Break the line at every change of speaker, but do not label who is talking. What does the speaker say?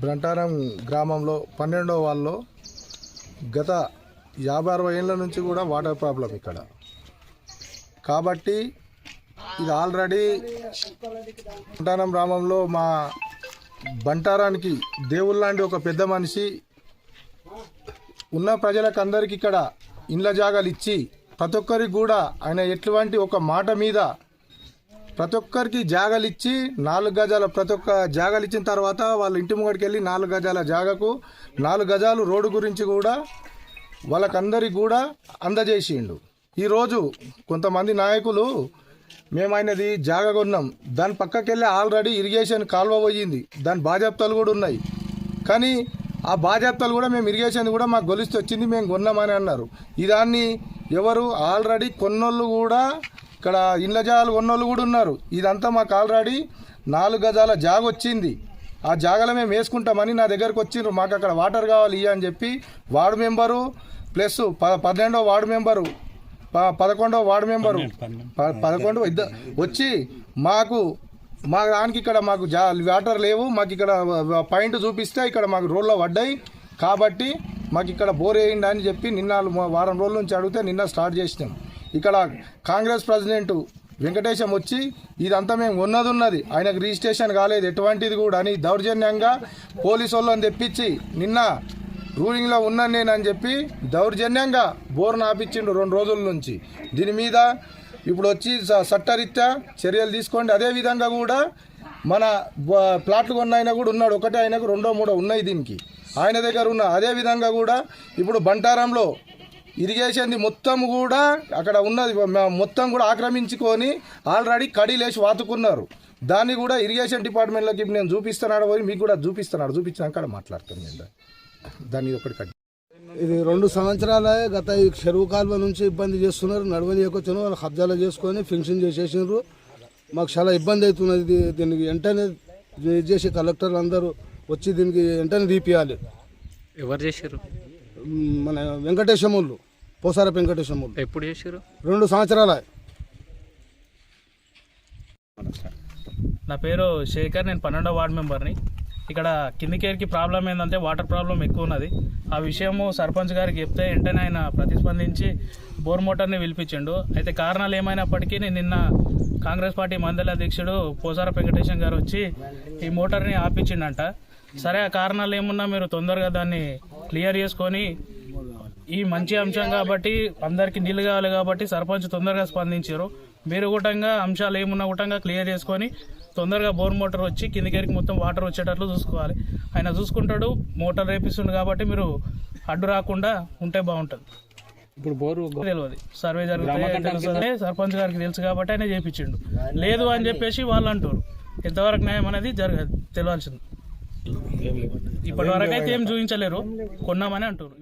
బ్రంటారం గ్రామంలో పన్నెండో వాళ్ళలో గత యాభై అరవై ఏళ్ళ నుంచి కూడా వాటర్ ప్రాబ్లం ఇక్కడ. కాబట్టి ఇది ఆల్రెడీ బ్రంటారం గ్రామంలో మా బంటారానికి దేవుళ్ళ లాంటి ఒక పెద్ద మనిషి ఉన్న ప్రజలకు అందరికి ఇక్కడ ఇండ్ల జాగాలు ఇచ్చి ప్రతి ఒక్కరికి కూడా ఆయన ఎటువంటి ఒక మాట మీద ప్రతి ఒక్కరికి జాగలిచ్చి నాలుగు గజాల ప్రతి ఒక్క జాగాలు ఇచ్చిన తర్వాత వాళ్ళ ఇంటి ముంగడికి వెళ్ళి నాలుగు గజాల జాగకు నాలుగు గజాలు రోడ్డు గురించి కూడా వాళ్ళకందరికి కూడా అందజేసిండు. ఈరోజు కొంతమంది నాయకులు మేమైనది ఆయనది జాగ కొన్నాం. దాని పక్కకెళ్ళి ఆల్రెడీ ఇరిగేషన్ కాలువ పోయింది. దాని బాధ్యతలు కూడా ఉన్నాయి. కానీ ఆ బాధ్యతలు కూడా మేము ఇరిగేషన్ కూడా మాకు గొలిస్తే వచ్చింది మేము కొన్నామని అన్నారు. ఈ దాన్ని ఎవరు ఆల్రెడీ కొన్నోళ్ళు కూడా ఇక్కడ ఇండ్ల జాగాలు కొన్నోళ్ళు కూడా ఉన్నారు. ఇదంతా మాకు ఆల్రెడీ నాలుగు గజాల జాగ వచ్చింది. ఆ జాగలో మేము వేసుకుంటామని నా దగ్గరకు వచ్చిండ్రు. మాకు అక్కడ వాటర్ కావాలి ఇయ్య అని చెప్పి వార్డు మెంబరు ప్లస్ ప పన్నెండో వార్డు మెంబరు ప పదకొండో వార్డు మెంబరు పదకొండు ఇద్దరు వచ్చి మాకు మా దానికి ఇక్కడ మాకు జా వాటర్ లేవు. మాకు ఇక్కడ పాయింట్ చూపిస్తే ఇక్కడ మాకు రోడ్లో పడ్డాయి. కాబట్టి మాకు ఇక్కడ బోర్ వేయండి అని చెప్పి నిన్న వారం రోజుల నుంచి అడిగితే నిన్న స్టార్ట్ చేసినాం. ఇక్కడ కాంగ్రెస్ ప్రెసిడెంట్ వెంకటేశం వచ్చి ఇదంతా మేము ఉన్నది ఉన్నది ఆయనకు రిజిస్ట్రేషన్ కాలేదు ఎటువంటిది కూడా అని దౌర్జన్యంగా పోలీసు వాళ్ళని తెప్పించి నిన్న రూలింగ్లో ఉన్నాను నేను అని చెప్పి దౌర్జన్యంగా బోర్ను ఆపించిండు రెండు రోజుల నుంచి. దీని మీద ఇప్పుడు వచ్చి చట్టరీత్యా చర్యలు తీసుకోండి. అదే విధంగా కూడా మన ప్లాట్లు కొన్న ఆయన కూడా ఉన్నాడు. ఒకటే ఆయనకు రెండో మూడో ఉన్నాయి దీనికి. ఆయన దగ్గర ఉన్న అదే విధంగా కూడా ఇప్పుడు బంటారంలో ఇరిగేషన్ది మొత్తం కూడా అక్కడ ఉన్నది. మొత్తం కూడా ఆక్రమించుకొని ఆల్రెడీ కడీలేసి వాతుకున్నారు. దాన్ని కూడా ఇరిగేషన్ డిపార్ట్మెంట్లోకి నేను చూపిస్తున్నాడు పోయి మీకు కూడా చూపిస్తున్నాడు. చూపించినాక మాట్లాడుతాను నేను దాన్ని. ఒకటి కట్
ఇది రెండు సంవత్సరాలే గత ఈ చెరువు కాలువ నుంచి ఇబ్బంది చేస్తున్నారు. నడవనీయకొచ్చాను వాళ్ళు కబ్జాలు చేసుకొని ఫింక్షన్ చేసేసినారు. మాకు చాలా ఇబ్బంది అవుతున్నది దీనికి వెంటనే ఇది చేసి కలెక్టర్లు అందరూ వచ్చి దీనికి వెంటనే తీపియాలి.
ఎవరు చేశారు?
మన వెంకటేశములు పోసార వెంకటేశములు
ఎప్పుడు చేశారు
రెండు సంవత్సరాలే.
నా పేరు శేఖర్ నేను పన్నెండో వార్డ్ మెంబర్ని. ఇక్కడ కిందికేరికి ప్రాబ్లం ఏంటంటే వాటర్ ప్రాబ్లం ఎక్కువ ఉన్నది ఆ విషయము సర్పంచ్ గారికి చెప్తే వెంటనే ఆయన ప్రతిస్పందించి బోర్ మోటార్ని పిలిపించిండు. అయితే కారణాలు ఏమైనప్పటికీ నేను నిన్న కాంగ్రెస్ పార్టీ మండలి అధ్యక్షుడు పోసార వెంకటేశం గారు వచ్చి ఈ మోటార్ని ఆపించిండంట. సరే ఆ కారణాలు ఏమున్నా మీరు తొందరగా దాన్ని క్లియర్ చేసుకొని ఈ మంచి అంశం కాబట్టి అందరికి నీళ్ళు కావాలి కాబట్టి సర్పంచ్ తొందరగా స్పందించారు. మీరు కూటంగా అంశాలు ఏమున్నా కూటంగా క్లియర్ చేసుకొని తొందరగా బోర్ మోటార్ వచ్చి కిందికి మొత్తం వాటర్ వచ్చేటట్లు చూసుకోవాలి. ఆయన చూసుకుంటాడు మోటార్ రేపిస్తుండు కాబట్టి మీరు అడ్డు రాకుండా ఉంటే బాగుంటుంది.
ఇప్పుడు బోరు
తెలియదు. సర్వే జరుగుతుంది సర్పంచ్ గారికి తెలుసు కాబట్టి ఆయన చేపించిండు. లేదు అని చెప్పేసి వాళ్ళు అంటారు ఎంతవరకు న్యాయం అనేది జరగ తెలియాల్సింది. ఇప్పటి వరకు అయితే ఏం చూపించలేరు. కొన్నామని అంటారు